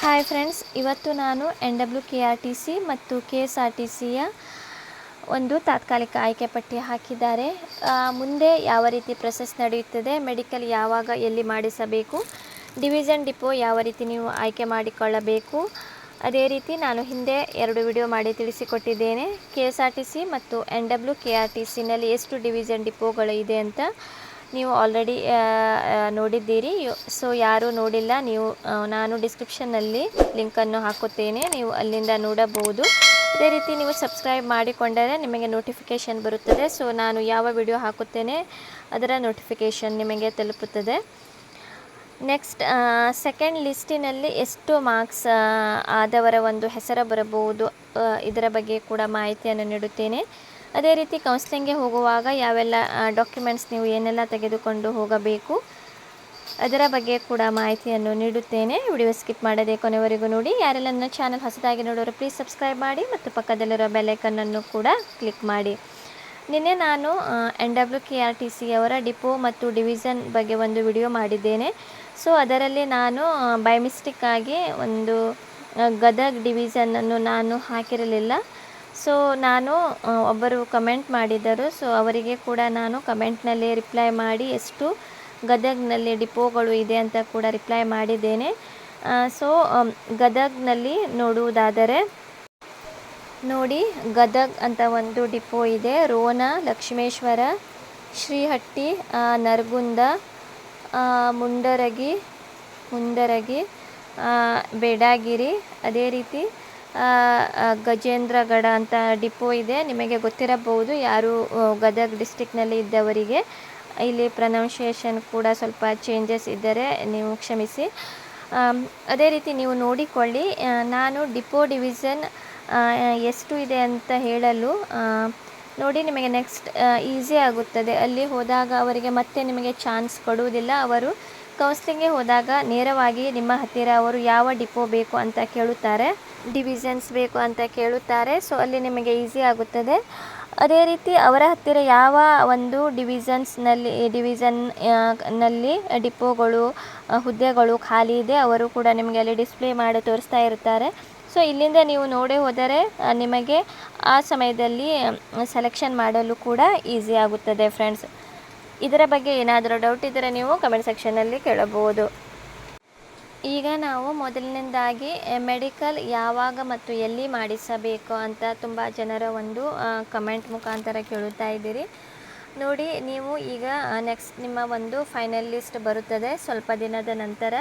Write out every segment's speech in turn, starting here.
Hi friends ಇವತ್ತು ನಾನು N W K R T C ಮತ್ತು ಕೆ ಎಸ್ ಆರ್ ಟಿ ಸಿಯ ಒಂದು ತಾತ್ಕಾಲಿಕ ಆಯ್ಕೆ ಪಟ್ಟಿ ಹಾಕಿದ್ದಾರೆ. ಮುಂದೆ ಯಾವ ರೀತಿ ಪ್ರೊಸೆಸ್ ನಡೆಯುತ್ತದೆ ಮೆಡಿಕಲ್ ಯಾವಾಗ ಎಲ್ಲಿ ಮಾಡಿಸಬೇಕು ಡಿವಿಷನ್ ಡಿಪೋ ಯಾವ ರೀತಿ ನೀವು ಆಯ್ಕೆ ಮಾಡಿಕೊಳ್ಳಬೇಕು, ಅದೇ ರೀತಿ ನಾನು ಹಿಂದೆ ಎರಡು ವಿಡಿಯೋ ಮಾಡಿ ತಿಳಿಸಿಕೊಟ್ಟಿದ್ದೇನೆ. K S R T C ಮತ್ತು N W K R T ಸಿನಲ್ಲಿ ಎಷ್ಟು ಡಿವಿಷನ್ ಡಿಪೋಗಳು ಇದೆ ಅಂತ. ನೀವು ಆಲ್ರೆಡಿ ನೋಡಿದ್ದೀರಿ. ಸೊ ಯಾರು ನೋಡಿಲ್ಲ, ನೀವು ನಾನು ಡಿಸ್ಕ್ರಿಪ್ಷನ್ನಲ್ಲಿ ಲಿಂಕನ್ನು ಹಾಕುತ್ತೇನೆ, ನೀವು ಅಲ್ಲಿಂದ ನೋಡಬಹುದು. ಅದೇ ರೀತಿ ನೀವು ಸಬ್ಸ್ಕ್ರೈಬ್ ಮಾಡಿಕೊಂಡರೆ ನಿಮಗೆ ನೋಟಿಫಿಕೇಷನ್ ಬರುತ್ತದೆ. ಸೊ ನಾನು ಯಾವ ವಿಡಿಯೋ ಹಾಕುತ್ತೇನೆ, ಅದರ ನೋಟಿಫಿಕೇಷನ್ ನಿಮಗೆ ತಲುಪುತ್ತದೆ. ನೆಕ್ಸ್ಟ್ ಸೆಕೆಂಡ್ ಲಿಸ್ಟಿನಲ್ಲಿ ಎಷ್ಟು ಮಾರ್ಕ್ಸ್ ಆದವರ ಒಂದು ಹೆಸರು ಬರಬಹುದು ಇದರ ಬಗ್ಗೆ ಕೂಡ ಮಾಹಿತಿಯನ್ನು ನೀಡುತ್ತೇನೆ. ಅದೇ ರೀತಿ ಕೌನ್ಸ್ಲಿಂಗ್ಗೆ ಹೋಗುವಾಗ ಯಾವೆಲ್ಲ ಡಾಕ್ಯುಮೆಂಟ್ಸ್ ನೀವು ಏನೆಲ್ಲ ತೆಗೆದುಕೊಂಡು ಹೋಗಬೇಕು, ಅದರ ಬಗ್ಗೆ ಕೂಡ ಮಾಹಿತಿಯನ್ನು ನೀಡುತ್ತೇನೆ. ವಿಡಿಯೋ ಸ್ಕಿಪ್ ಮಾಡದೆ ಕೊನೆವರೆಗೂ ನೋಡಿ. ಯಾರೆಲ್ಲ ನನ್ನ ಚಾನಲ್ ಹೊಸದಾಗಿ ನೋಡೋರು ಪ್ಲೀಸ್ ಸಬ್ಸ್ಕ್ರೈಬ್ ಮಾಡಿ ಮತ್ತು ಪಕ್ಕದಲ್ಲಿರೋ ಬೆಲ್ಲೈಕನ್ನನ್ನು ಕೂಡ ಕ್ಲಿಕ್ ಮಾಡಿ. ನಿನ್ನೆ ನಾನು N W K R T C ಅವರ ಡಿಪೋ ಮತ್ತು ಡಿವಿಷನ್ ಬಗ್ಗೆ ಒಂದು ವಿಡಿಯೋ ಮಾಡಿದ್ದೇನೆ. ಸೊ ಅದರಲ್ಲಿ ನಾನು ಬೈ ಮಿಸ್ಟೇಕ್ ಆಗಿ ಒಂದು ಗದಗ್ ಡಿವಿಷನನ್ನು ನಾನು ಹಾಕಿರಲಿಲ್ಲ. ಸೊ ನಾನು ಒಬ್ಬರು ಕಮೆಂಟ್ ಮಾಡಿದರು ಸೊ ಅವರಿಗೆ ಕೂಡ ನಾನು ಕಮೆಂಟ್ನಲ್ಲಿ ರಿಪ್ಲೈ ಮಾಡಿ, ಎಷ್ಟು ಗದಗ್ನಲ್ಲಿ ಡಿಪೋಗಳು ಇದೆ ಅಂತ ಕೂಡ ರಿಪ್ಲೈ ಮಾಡಿದ್ದೇನೆ. ಸೊ ಗದಗ್ನಲ್ಲಿ ನೋಡುವುದಾದರೆ, ನೋಡಿ, ಗದಗ್ ಅಂತ ಒಂದು ಡಿಪೋ ಇದೆ. ರೋಣ ಲಕ್ಷ್ಮೇಶ್ವರ, ಶ್ರೀಹಟ್ಟಿ ನರಗುಂದ ಮುಂಡರಗಿ ಮುಂಡರಗಿ ಬೇಡಾಗಿರಿ. ಅದೇ ರೀತಿ ಗಜೇಂದ್ರಗಡ ಅಂತ ಡಿಪೋ ಇದೆ. ನಿಮಗೆ ಗೊತ್ತಿರಬಹುದು ಯಾರು ಗದಗ ಡಿಸ್ಟಿಕ್ನಲ್ಲಿ ಇದ್ದವರಿಗೆ. ಇಲ್ಲಿ ಪ್ರೊನೌನ್ಸಿಯೇಷನ್ ಕೂಡ ಸ್ವಲ್ಪ ಚೇಂಜಸ್ ಇದ್ದರೆ ನೀವು ಕ್ಷಮಿಸಿ. ಅದೇ ರೀತಿ ನೀವು ನೋಡಿಕೊಳ್ಳಿ ನಾನು ಡಿಪೋ ಡಿವಿಷನ್ ಎಷ್ಟು ಇದೆ ಅಂತ ಹೇಳಲು ನೋಡಿ ನಿಮಗೆ ನೆಕ್ಸ್ಟ್ ಈಸಿ ಆಗುತ್ತದೆ. ಅಲ್ಲಿ ಹೋದಾಗ ಅವರಿಗೆ ಮತ್ತೆ ನಿಮಗೆ ಚಾನ್ಸ್ ಕೊಡುವುದಿಲ್ಲ. ಅವರು ಕೌನ್ಸ್ಲಿಂಗ್ಗೆ ಹೋದಾಗ ನೇರವಾಗಿ ನಿಮ್ಮ ಹತ್ತಿರ ಅವರು ಯಾವ ಡಿಪೋ ಬೇಕು ಅಂತ ಕೇಳುತ್ತಾರೆ. ಡಿವಿಷನ್ಸ್ ಬೇಕು ಅಂತ ಕೇಳುತ್ತಾರೆ. ಸೊ ಅಲ್ಲಿ ನಿಮಗೆ ಈಸಿ ಆಗುತ್ತದೆ. ಅದೇ ರೀತಿ ಅವರ ಹತ್ತಿರ ಯಾವ ಒಂದು ಡಿವಿಷನ್ಸ್ನಲ್ಲಿ ಡಿವಿಷನ್ನಲ್ಲಿ ಡಿಪೋಗಳು ಹುದ್ದೆಗಳು ಖಾಲಿ ಇದೆ, ಅವರು ಕೂಡ ನಿಮಗೆ ಅಲ್ಲಿ ಡಿಸ್ಪ್ಲೇ ಮಾಡಿ ತೋರಿಸ್ತಾ ಇರುತ್ತಾರೆ. ಸೊ ಇಲ್ಲಿಂದ ನೀವು ನೋಡಿ ಹೋದರೆ ನಿಮಗೆ ಆ ಸಮಯದಲ್ಲಿ ಸೆಲೆಕ್ಷನ್ ಮಾಡಲು ಕೂಡ ಈಸಿ ಆಗುತ್ತದೆ ಫ್ರೆಂಡ್ಸ್ ಇದರ ಬಗ್ಗೆ ಏನಾದರೂ ಡೌಟ್ ಇದ್ದರೆ ನೀವು ಕಮೆಂಟ್ ಸೆಕ್ಷನ್ನಲ್ಲಿ ಕೇಳಬಹುದು. ಈಗ ನಾವು ಮೊದಲನೇದಾಗಿ ಮೆಡಿಕಲ್ ಯಾವಾಗ ಮತ್ತು ಎಲ್ಲಿ ಮಾಡಿಸಬೇಕು ಅಂತ ತುಂಬ ಜನರ ಒಂದು ಕಮೆಂಟ್ ಮುಖಾಂತರ ಕೇಳುತ್ತಾ ಇದ್ದೀರಿ. ನೋಡಿ, ನೀವು ಈಗ ನೆಕ್ಸ್ಟ್ ನಿಮ್ಮ ಒಂದು ಫೈನಲ್ ಲಿಸ್ಟ್ ಬರುತ್ತದೆ ಸ್ವಲ್ಪ ದಿನದ ನಂತರ.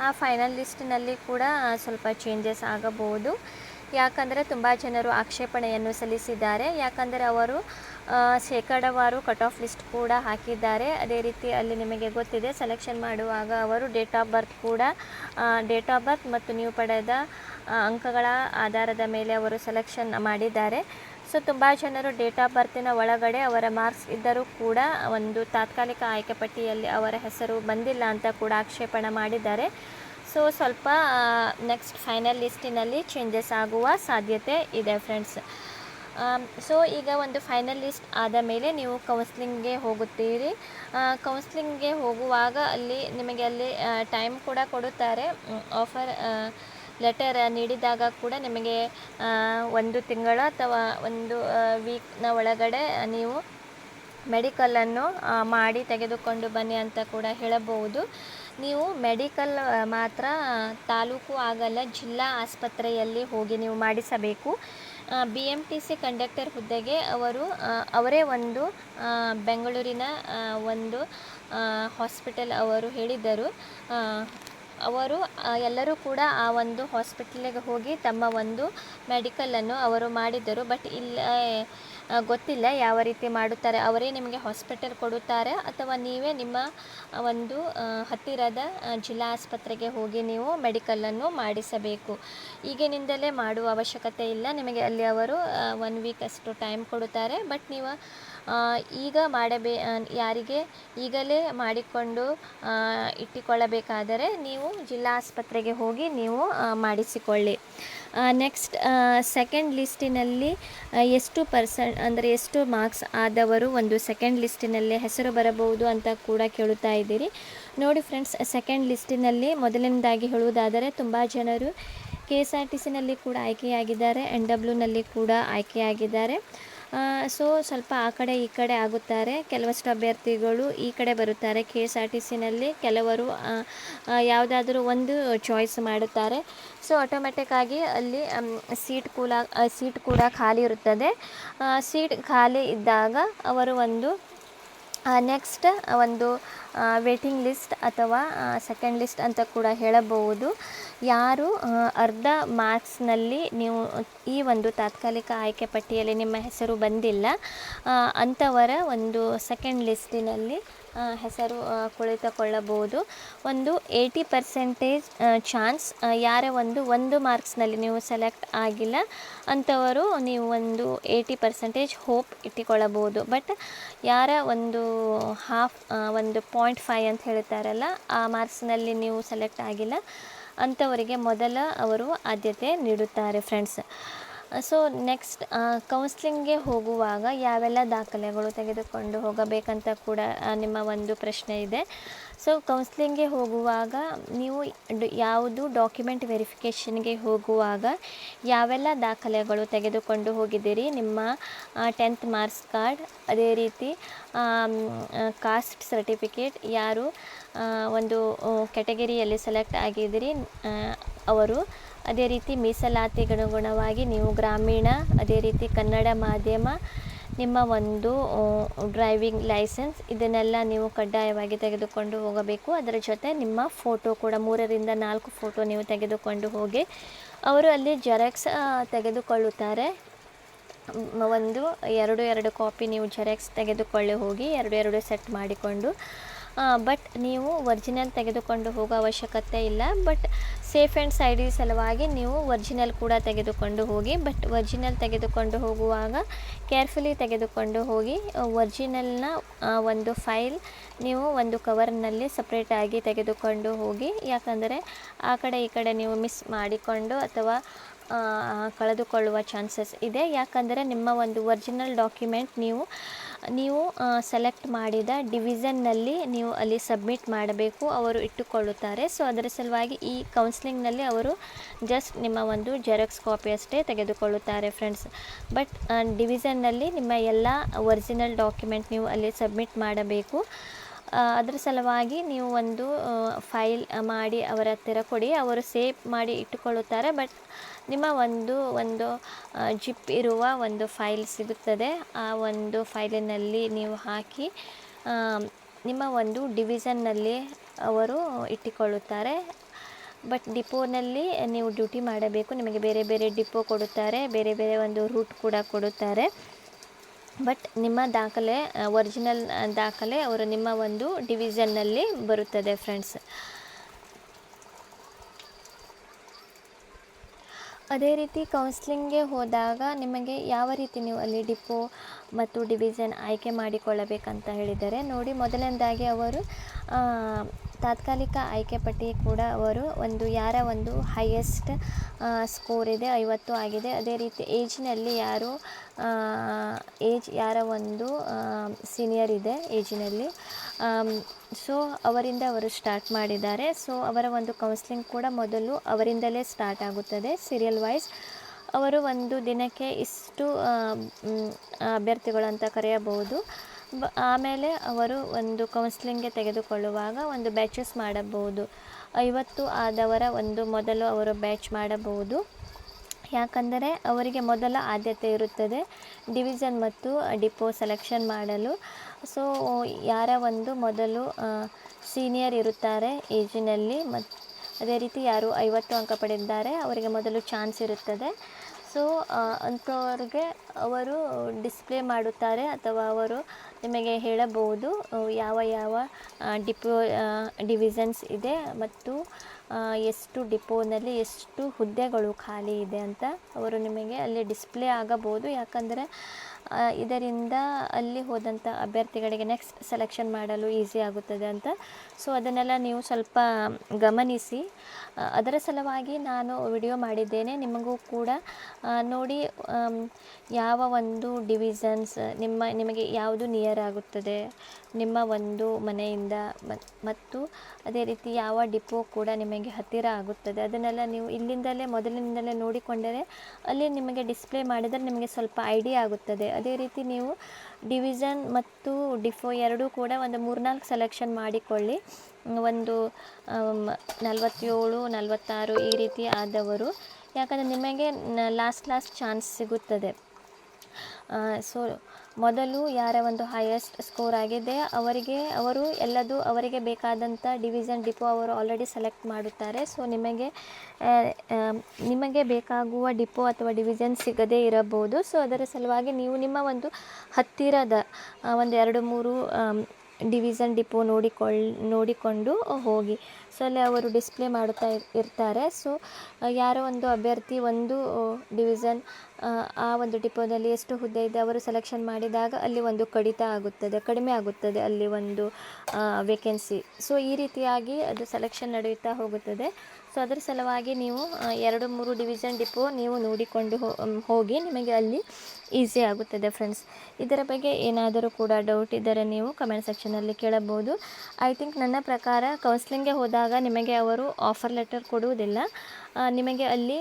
ಆ ಫೈನಲ್ ಲಿಸ್ಟ್ನಲ್ಲಿ ಕೂಡ ಸ್ವಲ್ಪ ಚೇಂಜಸ್ ಆಗಬಹುದು. ಯಾಕಂದರೆ ತುಂಬ ಜನರು ಆಕ್ಷೇಪಣೆಯನ್ನು ಸಲ್ಲಿಸಿದ್ದಾರೆ. ಯಾಕಂದರೆ ಅವರು ಶೇಕಡಾವಾರು ಕಟ್ ಆಫ್ ಲಿಸ್ಟ್ ಕೂಡ ಹಾಕಿದ್ದಾರೆ. ಅದೇ ರೀತಿ ಅಲ್ಲಿ ನಿಮಗೆ ಗೊತ್ತಿದೆ ಸೆಲೆಕ್ಷನ್ ಮಾಡುವಾಗ ಅವರು ಡೇಟ್ ಆಫ್ ಬರ್ತ್ ಕೂಡ ಡೇಟ್ ಆಫ್ ಬರ್ತ್ ಮತ್ತು ನೀವು ಪಡೆದ ಅಂಕಗಳ ಆಧಾರದ ಮೇಲೆ ಅವರು ಸೆಲೆಕ್ಷನ್ ಮಾಡಿದ್ದಾರೆ. ಸೊ ತುಂಬ ಜನರು ಡೇಟ್ ಆಫ್ ಬರ್ತಿನ ಒಳಗಡೆ ಅವರ ಮಾರ್ಕ್ಸ್ ಇದ್ದರೂ ಕೂಡ ಒಂದು ತಾತ್ಕಾಲಿಕ ಆಯ್ಕೆ ಪಟ್ಟಿಯಲ್ಲಿ ಅವರ ಹೆಸರು ಬಂದಿಲ್ಲ ಅಂತ ಕೂಡ ಆಕ್ಷೇಪಣೆ ಮಾಡಿದ್ದಾರೆ. ಸೊ ಸ್ವಲ್ಪ ನೆಕ್ಸ್ಟ್ ಫೈನಲ್ ಲಿಸ್ಟಿನಲ್ಲಿ ಚೇಂಜಸ್ ಆಗುವ ಸಾಧ್ಯತೆ ಇದೆ ಫ್ರೆಂಡ್ಸ್ ಸೊ ಈಗ ಒಂದು ಫೈನಲ್ ಲಿಸ್ಟ್ ಆದ ಮೇಲೆ ನೀವು ಕೌನ್ಸ್ಲಿಂಗ್ಗೆ ಹೋಗುತ್ತೀರಿ. ಕೌನ್ಸ್ಲಿಂಗ್ಗೆ ಹೋಗುವಾಗ ಅಲ್ಲಿ ನಿಮಗೆ ಅಲ್ಲಿ ಟೈಮ್ ಕೂಡ ಕೊಡುತ್ತಾರೆ. ಆಫರ್ ಲೆಟರ್ ನೀಡಿದಾಗ ಕೂಡ ನಿಮಗೆ ಒಂದು ತಿಂಗಳ ಅಥವಾ ಒಂದು ವೀಕ್ನ ಒಳಗಡೆ ನೀವು ಮೆಡಿಕಲನ್ನು ಮಾಡಿ ತೆಗೆದುಕೊಂಡು ಬನ್ನಿ ಅಂತ ಕೂಡ ಹೇಳಬಹುದು. ನೀವು ಮೆಡಿಕಲ್ ಮಾತ್ರ ತಾಲೂಕು ಆಗಲ್ಲ, ಜಿಲ್ಲಾ ಆಸ್ಪತ್ರೆಯಲ್ಲಿ ಹೋಗಿ ನೀವು ಮಾಡಿಸಬೇಕು. B M T C conductor ಹುದ್ದೆಗೆ ಅವರು ಅವರೇ ಒಂದು ಬೆಂಗಳೂರಿನ ಒಂದು ಹಾಸ್ಪಿಟಲ್ ಅವರು ಹೇಳಿದ್ದರು. ಅವರು ಎಲ್ಲರೂ ಕೂಡ ಆ ಒಂದು ಹಾಸ್ಪಿಟಲಿಗೆ ಹೋಗಿ ತಮ್ಮ ಒಂದು ಮೆಡಿಕಲನ್ನು ಅವರು ಮಾಡಿದರು ಬಟ್ ಇಲ್ಲ ಗೊತ್ತಿಲ್ಲ ಯಾವ ರೀತಿ ಮಾಡುತ್ತಾರೆ. ಅವರೇ ನಿಮಗೆ ಹಾಸ್ಪಿಟಲ್ ಕೊಡುತ್ತಾರೆ. ಅಥವಾ ನೀವೇ ನಿಮ್ಮ ಒಂದು ಹತ್ತಿರದ ಜಿಲ್ಲಾ ಆಸ್ಪತ್ರೆಗೆ ಹೋಗಿ ನೀವು ಮೆಡಿಕಲನ್ನು ಮಾಡಿಸಬೇಕು. ಈಗಿನಿಂದಲೇ ಮಾಡುವ ಅವಶ್ಯಕತೆ ಇಲ್ಲ. ನಿಮಗೆ ಅಲ್ಲಿ ಅವರು ಒನ್ ವೀಕ್ ಅಷ್ಟು ಟೈಮ್ ಕೊಡುತ್ತಾರೆ. ಬಟ್ ನೀವು ಈಗ ಮಾಡಬೇ ಯಾರಿಗೆ ಈಗಲೇ ಮಾಡಿಕೊಂಡು ಇಟ್ಟುಕೊಳ್ಳಬೇಕಾದರೆ ನೀವು ಜಿಲ್ಲಾ ಆಸ್ಪತ್ರೆಗೆ ಹೋಗಿ ನೀವು ಮಾಡಿಸಿಕೊಳ್ಳಿ. ನೆಕ್ಸ್ಟ್ ಸೆಕೆಂಡ್ ಲಿಸ್ಟಿನಲ್ಲಿ ಎಷ್ಟು ಪರ್ಸೆಂಟ್ ಅಂದರೆ ಎಷ್ಟು ಮಾರ್ಕ್ಸ್ ಆದವರು ಒಂದು ಸೆಕೆಂಡ್ ಲಿಸ್ಟಿನಲ್ಲಿ ಹೆಸರು ಬರಬಹುದು ಅಂತ ಕೂಡ ಕೇಳುತ್ತಾ ಇದ್ದೀರಿ. ನೋಡಿ ಫ್ರೆಂಡ್ಸ್ ಸೆಕೆಂಡ್ ಲಿಸ್ಟಿನಲ್ಲಿ ಮೊದಲನೇದಾಗಿ ಹೇಳುವುದಾದರೆ ತುಂಬ ಜನರು ಕೆ ಎಸ್ ಆರ್ ಟಿ ಸಿನಲ್ಲಿ ಕೂಡ ಆಯ್ಕೆಯಾಗಿದ್ದಾರೆ ಎನ್ ಡಬ್ಲ್ಯೂನಲ್ಲಿ ಕೂಡ ಆಯ್ಕೆಯಾಗಿದ್ದಾರೆ. ಸೊ ಸ್ವಲ್ಪ ಆ ಕಡೆ ಈ ಕಡೆ ಆಗುತ್ತಾರೆ. ಕೆಲವಷ್ಟು ಅಭ್ಯರ್ಥಿಗಳು ಈ ಕಡೆ ಬರುತ್ತಾರೆ. ಕೆ ಎಸ್ ಆರ್ ಟಿ ಸಿನಲ್ಲಿ ಕೆಲವರು ಯಾವುದಾದ್ರೂ ಒಂದು ಚಾಯ್ಸ್ ಮಾಡುತ್ತಾರೆ. ಸೊ ಆಟೋಮೆಟಿಕ್ಕಾಗಿ ಅಲ್ಲಿ ಸೀಟ್ ಕೂಡ ಸೀಟ್ ಕೂಡ ಖಾಲಿ ಇರುತ್ತದೆ. ಸೀಟ್ ಖಾಲಿ ಇದ್ದಾಗ ಅವರು ಒಂದು ನೆಕ್ಸ್ಟ್ ಒಂದು ವೇಟಿಂಗ್ ಲಿಸ್ಟ್ ಅಥವಾ ಸೆಕೆಂಡ್ ಲಿಸ್ಟ್ ಅಂತ ಕೂಡ ಹೇಳಬಹುದು. ಯಾರು ಅರ್ಧ ಮಾರ್ಕ್ಸ್ನಲ್ಲಿ ನೀವು ಈ ಒಂದು ತಾತ್ಕಾಲಿಕ ಆಯ್ಕೆ ಪಟ್ಟಿಯಲ್ಲಿ ನಿಮ್ಮ ಹೆಸರು ಬಂದಿಲ್ಲ ಅಂಥವರ ಒಂದು ಸೆಕೆಂಡ್ ಲಿಸ್ಟಿನಲ್ಲಿ ಹೆಸರು ಕುಳಿತುಕೊಳ್ಳಬಹುದು. ಒಂದು ಏಯ್ಟಿ ಪರ್ಸೆಂಟೇಜ್ ಚಾನ್ಸ್ ಯಾರ ಒಂದು ಒಂದು ಮಾರ್ಕ್ಸ್ನಲ್ಲಿ ನೀವು ಸೆಲೆಕ್ಟ್ ಆಗಿಲ್ಲ ಅಂಥವರು ನೀವು ಒಂದು ಏಯ್ಟಿ ಪರ್ಸೆಂಟೇಜ್ ಹೋಪ್ ಇಟ್ಟುಕೊಳ್ಳಬಹುದು. ಬಟ್ ಯಾರ ಒಂದು ಹಾಫ್ ಒಂದು ಪಾಯಿಂಟ್ ಫೈ ಅಂತ ಹೇಳ್ತಾರಲ್ಲ, ಆ ಮಾರ್ಕ್ಸ್ನಲ್ಲಿ ನೀವು ಸೆಲೆಕ್ಟ್ ಆಗಿಲ್ಲ ಅಂಥವರಿಗೆ ಮೊದಲ ಅವರು ಆದ್ಯತೆ ನೀಡುತ್ತಾರೆ ಫ್ರೆಂಡ್ಸ್ ಸೊ ನೆಕ್ಸ್ಟ್ ಕೌನ್ಸ್ಲಿಂಗ್ಗೆ ಹೋಗುವಾಗ ಯಾವೆಲ್ಲ ದಾಖಲೆಗಳು ತೆಗೆದುಕೊಂಡು ಹೋಗಬೇಕಂತ ಕೂಡ ನಿಮ್ಮ ಒಂದು ಪ್ರಶ್ನೆ ಇದೆ. ಸೊ ಕೌನ್ಸ್ಲಿಂಗ್ಗೆ ಹೋಗುವಾಗ ನೀವು ಯಾವುದು ಡಾಕ್ಯುಮೆಂಟ್ ವೆರಿಫಿಕೇಷನ್ಗೆ ಹೋಗುವಾಗ ಯಾವೆಲ್ಲ ದಾಖಲೆಗಳು ತೆಗೆದುಕೊಂಡು ಹೋಗಿದ್ದೀರಿ? ನಿಮ್ಮ ಟೆಂತ್ ಮಾರ್ಕ್ಸ್ ಕಾರ್ಡ್ ಅದೇ ರೀತಿ ಕಾಸ್ಟ್ ಸರ್ಟಿಫಿಕೇಟ್ ಯಾರು ಒಂದು ಕ್ಯಾಟಗರಿಯಲ್ಲಿ ಸೆಲೆಕ್ಟ್ ಆಗಿದ್ದೀರಿ? ಅವರು ಅದೇ ರೀತಿ ಮೀಸಲಾತಿಗನುಗುಣವಾಗಿ ನೀವು ಗ್ರಾಮೀಣ, ಅದೇ ರೀತಿ ಕನ್ನಡ ಮಾಧ್ಯಮ, ನಿಮ್ಮ ಒಂದು ಡ್ರೈವಿಂಗ್ ಲೈಸೆನ್ಸ್ ಇದನ್ನೆಲ್ಲ ನೀವು ಕಡ್ಡಾಯವಾಗಿ ತೆಗೆದುಕೊಂಡು ಹೋಗಬೇಕು. ಅದರ ಜೊತೆ ನಿಮ್ಮ ಫೋಟೋ ಕೂಡ ಮೂರರಿಂದ ನಾಲ್ಕು ಫೋಟೋ ನೀವು ತೆಗೆದುಕೊಂಡು ಹೋಗಿ ಅವರು ಅಲ್ಲಿ ಜೆರಾಕ್ಸ್ ತೆಗೆದುಕೊಳ್ಳುತ್ತಾರೆ. ಒಂದು, ಎರಡು ಎರಡು ಕಾಪಿ ನೀವು ಜೆರಾಕ್ಸ್ ತೆಗೆದುಕೊಳ್ಳಿ ಹೋಗಿ, ಎರಡು ಎರಡು ಸೆಟ್ ಮಾಡಿಕೊಂಡು ಬಟ್ ನೀವು ಒರ್ಜಿನಲ್ ತೆಗೆದುಕೊಂಡು ಹೋಗೋ ಅವಶ್ಯಕತೆ ಇಲ್ಲ. ಬಟ್ ಸೇಫ್ ಆ್ಯಂಡ್ ಸೈಡಿ ಸಲುವಾಗಿ ನೀವು ಒರ್ಜಿನಲ್ ಕೂಡ ತೆಗೆದುಕೊಂಡು ಹೋಗಿ ಬಟ್ ಒರ್ಜಿನಲ್ ತೆಗೆದುಕೊಂಡು ಹೋಗುವಾಗ ಕೇರ್ಫುಲಿ ತೆಗೆದುಕೊಂಡು ಹೋಗಿ ಒರ್ಜಿನಲ್ನ ಒಂದು ಫೈಲ್ ನೀವು ಒಂದು ಕವರ್ನಲ್ಲಿ ಸಪ್ರೇಟಾಗಿ ತೆಗೆದುಕೊಂಡು ಹೋಗಿ. ಯಾಕಂದರೆ ಆ ಕಡೆ ಈ ಕಡೆ ನೀವು ಮಿಸ್ ಮಾಡಿಕೊಂಡು ಅಥವಾ ಕಳೆದುಕೊಳ್ಳುವ ಚಾನ್ಸಸ್ ಇದೆ. ಯಾಕಂದರೆ ನಿಮ್ಮ ಒಂದು ಒರಿಜಿನಲ್ ಡಾಕ್ಯುಮೆಂಟ್ ನೀವು ನೀವು ಸೆಲೆಕ್ಟ್ ಮಾಡಿದ ಡಿವಿಷನ್ನಲ್ಲಿ ನೀವು ಅಲ್ಲಿ ಸಬ್ಮಿಟ್ ಮಾಡಬೇಕು, ಅವರು ಇಟ್ಟುಕೊಳ್ಳುತ್ತಾರೆ. ಸೊ ಅದರ ಸಲುವಾಗಿ ಈ ಕೌನ್ಸಿಲಿಂಗ್ನಲ್ಲಿ ಅವರು ಜಸ್ಟ್ ನಿಮ್ಮ ಒಂದು ಜೆರಾಕ್ಸ್ ಕಾಪಿ ಅಷ್ಟೇ ತೆಗೆದುಕೊಳ್ಳುತ್ತಾರೆ ಫ್ರೆಂಡ್ಸ್ ಬಟ್ ಡಿವಿಷನ್ನಲ್ಲಿ ನಿಮ್ಮ ಎಲ್ಲ ಒರಿಜಿನಲ್ ಡಾಕ್ಯುಮೆಂಟ್ ನೀವು ಅಲ್ಲಿ ಸಬ್ಮಿಟ್ ಮಾಡಬೇಕು. ಅದರ ಸಲುವಾಗಿ ನೀವು ಒಂದು ಫೈಲ್ ಮಾಡಿ ಅವರ ಹತ್ತಿರ ಕೊಡಿ. ಅವರು ಸೇವ್ ಮಾಡಿ ಇಟ್ಟುಕೊಳ್ಳುತ್ತಾರೆ. ಬಟ್ ನಿಮ್ಮ ಒಂದು ಒಂದು ಜಿಪ್ ಇರುವ ಒಂದು ಫೈಲ್ ಸಿಗುತ್ತದೆ. ಆ ಒಂದು ಫೈಲಿನಲ್ಲಿ ನೀವು ಹಾಕಿ ನಿಮ್ಮ ಒಂದು ಡಿವಿಷನ್ನಲ್ಲಿ ಅವರು ಇಟ್ಟುಕೊಳ್ಳುತ್ತಾರೆ. ಬಟ್ ಡಿಪೋನಲ್ಲಿ ನೀವು ಡ್ಯೂಟಿ ಮಾಡಬೇಕು. ನಿಮಗೆ ಬೇರೆ ಬೇರೆ ಡಿಪೋ ಕೊಡುತ್ತಾರೆ. ಬೇರೆ ಬೇರೆ ಒಂದು ರೂಟ್ ಕೂಡ ಕೊಡುತ್ತಾರೆ. ಬಟ್ ನಿಮ್ಮ ದಾಖಲೆ ಒರಿಜಿನಲ್ ದಾಖಲೆ ಅವರು ನಿಮ್ಮ ಒಂದು ಡಿವಿಷನ್ನಲ್ಲಿ ಬರುತ್ತದೆ ಫ್ರೆಂಡ್ಸ್ ಅದೇ ರೀತಿ ಕೌನ್ಸ್ಲಿಂಗ್ಗೆ ಹೋದಾಗ ನಿಮಗೆ ಯಾವ ರೀತಿ ನೀವು ಅಲ್ಲಿ ಡಿಪೋ ಮತ್ತು ಡಿವಿಷನ್ ಆಯ್ಕೆ ಮಾಡಿಕೊಳ್ಳಬೇಕಂತ ಹೇಳಿದರೆ, ನೋಡಿ ಮೊದಲನೇದಾಗಿ ಅವರು ತಾತ್ಕಾಲಿಕ ಆಯ್ಕೆ ಪಟ್ಟಿ ಕೂಡ ಅವರು ಒಂದು, ಯಾರ ಒಂದು ಹೈಯೆಸ್ಟ್ ಸ್ಕೋರ್ ಇದೆ, ಐವತ್ತು ಆಗಿದೆ. ಅದೇ ರೀತಿ ಏಜ್ನಲ್ಲಿ ಯಾರು ಏಜ್ ಯಾರ ಒಂದು ಸೀನಿಯರ್ ಇದೆ ಏಜಿನಲ್ಲಿ ಸೊ ಅವರಿಂದ ಅವರು ಸ್ಟಾರ್ಟ್ ಮಾಡಿದ್ದಾರೆ. ಸೊ ಅವರ ಒಂದು ಕೌನ್ಸಿಲಿಂಗ್ ಕೂಡ ಮೊದಲು ಅವರಿಂದಲೇ ಸ್ಟಾರ್ಟ್ ಆಗುತ್ತದೆ ಸೀರಿಯಲ್ ವೈಸ್ ಅವರು ಒಂದು ದಿನಕ್ಕೆ ಇಷ್ಟು ಅಭ್ಯರ್ಥಿಗಳು ಅಂತ ಕರೆಯಬಹುದು. ಆಮೇಲೆ ಅವರು ಒಂದು ಕೌನ್ಸಿಲಿಂಗ್ಗೆ ತೆಗೆದುಕೊಳ್ಳುವಾಗ ಒಂದು ಬ್ಯಾಚಸ್ ಮಾಡಬಹುದು. ಐವತ್ತು ಆದವರ ಒಂದು ಮೊದಲು ಅವರು ಬ್ಯಾಚ್ ಮಾಡಬಹುದು. ಯಾಕಂದರೆ ಅವರಿಗೆ ಮೊದಲ ಆದ್ಯತೆ ಇರುತ್ತದೆ ಡಿವಿಷನ್ ಮತ್ತು ಡಿಪೋ ಸೆಲೆಕ್ಷನ್ ಮಾಡಲು. ಸೊ ಯಾರ ಒಂದು ಮೊದಲು ಸೀನಿಯರ್ ಇರುತ್ತಾರೆ ಏಜಿನಲ್ಲಿ ಮತ್ತು ಅದೇ ರೀತಿ ಯಾರು ಐವತ್ತು ಅಂಕ ಪಡೆದಿದ್ದಾರೆ, ಅವರಿಗೆ ಮೊದಲು ಚಾನ್ಸ್ ಇರುತ್ತದೆ. ಸೊ ಅಂಥವ್ರಿಗೆ ಅವರು ಡಿಸ್ಪ್ಲೇ ಮಾಡುತ್ತಾರೆ ಅಥವಾ ಅವರು ನಿಮಗೆ ಹೇಳಬಹುದು ಯಾವ ಯಾವ ಡಿಪೋ ಡಿವಿಷನ್ಸ್ ಇದೆ ಮತ್ತು ಎಷ್ಟು ಡಿಪೋನಲ್ಲಿ ಎಷ್ಟು ಹುದ್ದೆಗಳು ಖಾಲಿ ಇದೆ ಅಂತ ಅವರು ನಿಮಗೆ ಅಲ್ಲಿ ಡಿಸ್ಪ್ಲೇ ಆಗಬಹುದು. ಯಾಕಂದರೆ ಇದರಿಂದ ಅಲ್ಲಿ ಹೋದಂಥ ಅಭ್ಯರ್ಥಿಗಳಿಗೆ ನೆಕ್ಸ್ಟ್ ಸೆಲೆಕ್ಷನ್ ಮಾಡಲು ಈಸಿ ಆಗುತ್ತದೆ ಅಂತ. ಸೊ ಅದನ್ನೆಲ್ಲ ನೀವು ಸ್ವಲ್ಪ ಗಮನಿಸಿ. ಅದರ ಸಲುವಾಗಿ ನಾನು ವಿಡಿಯೋ ಮಾಡಿದ್ದೇನೆ. ನಿಮಗೂ ಕೂಡ ನೋಡಿ ಯಾವ ಒಂದು ಡಿವಿಷನ್ಸ್ ನಿಮ್ಮ, ನಿಮಗೆ ಯಾವುದು ನಿಯರ್ ಆಗುತ್ತದೆ, ನಿಮ್ಮ ಒಂದು ಮನೆಯಿಂದ ಮತ್ತು ಅದೇ ರೀತಿ ಯಾವ ಡಿಪೋ ಕೂಡ ನಿಮಗೆ ಹತ್ತಿರ ಆಗುತ್ತದೆ. ಅದನ್ನೆಲ್ಲ ನೀವು ಇಲ್ಲಿಂದಲೇ, ಮೊದಲಿನಿಂದಲೇ ನೋಡಿಕೊಂಡರೆ ಅಲ್ಲಿ ನಿಮಗೆ ಡಿಸ್ಪ್ಲೇ ಮಾಡಿದರೆ ನಿಮಗೆ ಸ್ವಲ್ಪ ಐಡಿಯಾ ಆಗುತ್ತದೆ. ಅದೇ ರೀತಿ ನೀವು ಡಿವಿಷನ್ ಮತ್ತು ಡಿಫೋ ಎರಡೂ ಕೂಡ ಒಂದು ಮೂರ್ನಾಲ್ಕು ಸೆಲೆಕ್ಷನ್ ಮಾಡಿಕೊಳ್ಳಿ. ಒಂದು ನಲವತ್ತೇಳು, ನಲವತ್ತಾರು ಈ ರೀತಿ ಆದವರು. ಯಾಕಂದರೆ ನಿಮಗೆ ಲಾಸ್ಟ್ ಲಾಸ್ಟ್ ಚಾನ್ಸ್ ಸಿಗುತ್ತದೆ. ಸೊ ಮೊದಲು ಯಾರ ಒಂದು ಹೈಯೆಸ್ಟ್ ಸ್ಕೋರ್ ಆಗಿದೆ, ಅವರಿಗೆ, ಅವರು ಎಲ್ಲದು ಅವರಿಗೆ ಬೇಕಾದಂಥ ಡಿವಿಷನ್ ಡಿಪೋ ಅವರು ಆಲ್ರೆಡಿ ಸೆಲೆಕ್ಟ್ ಮಾಡುತ್ತಾರೆ. ಸೊ ನಿಮಗೆ ನಿಮಗೆ ಬೇಕಾಗುವ ಡಿಪೋ ಅಥವಾ ಡಿವಿಷನ್ ಸಿಗದೇ ಇರಬಹುದು. ಸೊ ಅದರ ಸಲುವಾಗಿ ನೀವು ನಿಮ್ಮ ಒಂದು ಹತ್ತಿರದ ಒಂದು ಎರಡು ಮೂರು ಆಮ್, ಡಿವಿಷನ್ ಡಿಪೋ ನೋಡಿಕೊಳ್ಳಿ ನೋಡಿಕೊಂಡು ಹೋಗಿ. ಸೊ ಅಲ್ಲಿ ಅವರು ಡಿಸ್ಪ್ಲೇ ಮಾಡುತ್ತಾ ಇರ್ತಾರೆ. ಸೊ ಯಾರೋ ಒಂದು ಅಭ್ಯರ್ಥಿ ಒಂದು ಡಿವಿಷನ್ ಆ ಒಂದು ಡಿಪೋದಲ್ಲಿ ಎಷ್ಟು ಹುದ್ದೆ ಇದೆ ಅವರು ಸೆಲೆಕ್ಷನ್ ಮಾಡಿದಾಗ ಅಲ್ಲಿ ಒಂದು ಕಡಿತ ಆಗುತ್ತದೆ ಕಡಿಮೆ ಆಗುತ್ತದೆ ಅಲ್ಲಿ ಒಂದು ವೇಕೆನ್ಸಿ ಸೊ ಈ ರೀತಿಯಾಗಿ ಅದು ಸೆಲೆಕ್ಷನ್ ನಡೆಯುತ್ತಾ ಹೋಗುತ್ತದೆ. ಸೊ ಅದರ ಸಲುವಾಗಿ ನೀವು ಎರಡು ಮೂರು ಡಿವಿಷನ್ ಡಿಪೋ ನೀವು ನೋಡಿಕೊಂಡು ಹೋಗಿ ನಿಮಗೆ ಅಲ್ಲಿ ಈಸಿ ಆಗುತ್ತದೆ ಫ್ರೆಂಡ್ಸ್ ಇದರ ಬಗ್ಗೆ ಏನಾದರೂ ಕೂಡ ಡೌಟ್ ಇದ್ದರೆ ನೀವು ಕಮೆಂಟ್ ಸೆಕ್ಷನಲ್ಲಿ ಕೇಳಬಹುದು. ಐ ಥಿಂಕ್ ನನ್ನ ಪ್ರಕಾರ ಕೌನ್ಸಿಲಿಂಗ್ಗೆ ಹೋದಾಗ ನಿಮಗೆ ಅವರು ಆಫರ್ ಲೆಟರ್ ಕೊಡುವುದಿಲ್ಲ. ನಿಮಗೆ ಅಲ್ಲಿ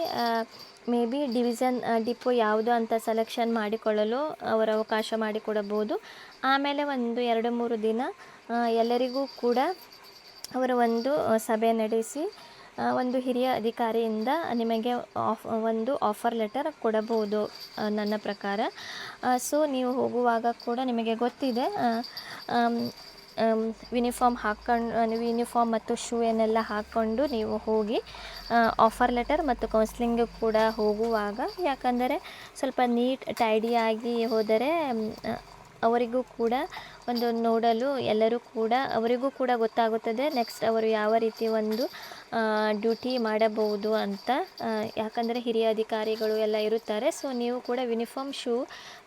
ಮೇ ಬಿ ಡಿವಿಷನ್ ಡಿಪೋ ಯಾವುದು ಅಂತ ಸೆಲೆಕ್ಷನ್ ಮಾಡಿಕೊಳ್ಳಲು ಅವರು ಅವಕಾಶ ಮಾಡಿಕೊಡಬಹುದು. ಆಮೇಲೆ ಒಂದು, ಎರಡು, ಮೂರು ದಿನ ಎಲ್ಲರಿಗೂ ಕೂಡ ಅವರ ಒಂದು ಸಭೆ ನಡೆಸಿ ಒಂದು ಹಿರಿಯ ಅಧಿಕಾರಿಯಿಂದ ನಿಮಗೆ ಆಫ್, ಒಂದು ಆಫರ್ ಲೆಟರ್ ಕೊಡಬಹುದು ನನ್ನ ಪ್ರಕಾರ. ಸೊ ನೀವು ಹೋಗುವಾಗ ಕೂಡ ನಿಮಗೆ ಗೊತ್ತಿದೆ ಯೂನಿಫಾರ್ಮ್ ಹಾಕ್ಕೊಂಡು ಯೂನಿಫಾರ್ಮ್ ಮತ್ತು ಶೂ ಏನೆಲ್ಲ ಹಾಕ್ಕೊಂಡು ನೀವು ಹೋಗಿ ಆಫರ್ ಲೆಟರ್ ಮತ್ತು ಕೌನ್ಸಿಲಿಂಗ್ ಕೂಡ ಹೋಗುವಾಗ, ಯಾಕಂದರೆ ಸ್ವಲ್ಪ ನೀಟ್ ಟೈಡಿಯಾಗಿ ಹೋದರೆ ಅವರಿಗೂ ಕೂಡ ಒಂದು ನೋಡಲು ಎಲ್ಲರೂ ಕೂಡ, ಅವರಿಗೂ ಕೂಡ ಗೊತ್ತಾಗುತ್ತದೆ ನೆಕ್ಸ್ಟ್ ಅವರು ಯಾವ ರೀತಿ ಒಂದು ಡ್ಯೂಟಿ ಮಾಡಬಹುದು ಅಂತ. ಯಾಕಂದರೆ ಹಿರಿಯ ಅಧಿಕಾರಿಗಳು ಎಲ್ಲ ಇರುತ್ತಾರೆ ಸೊ ನೀವು ಕೂಡ ಯೂನಿಫಾರ್ಮ್ ಶೂ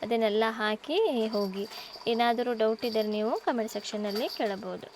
ಅದನ್ನೆಲ್ಲ ಹಾಕಿ ಹೋಗಿ. ಏನಾದರೂ ಡೌಟ್ ಇದ್ದರೆ ನೀವು ಕಮೆಂಟ್ ಸೆಕ್ಷನ್ನಲ್ಲಿ ಕೇಳಬಹುದು.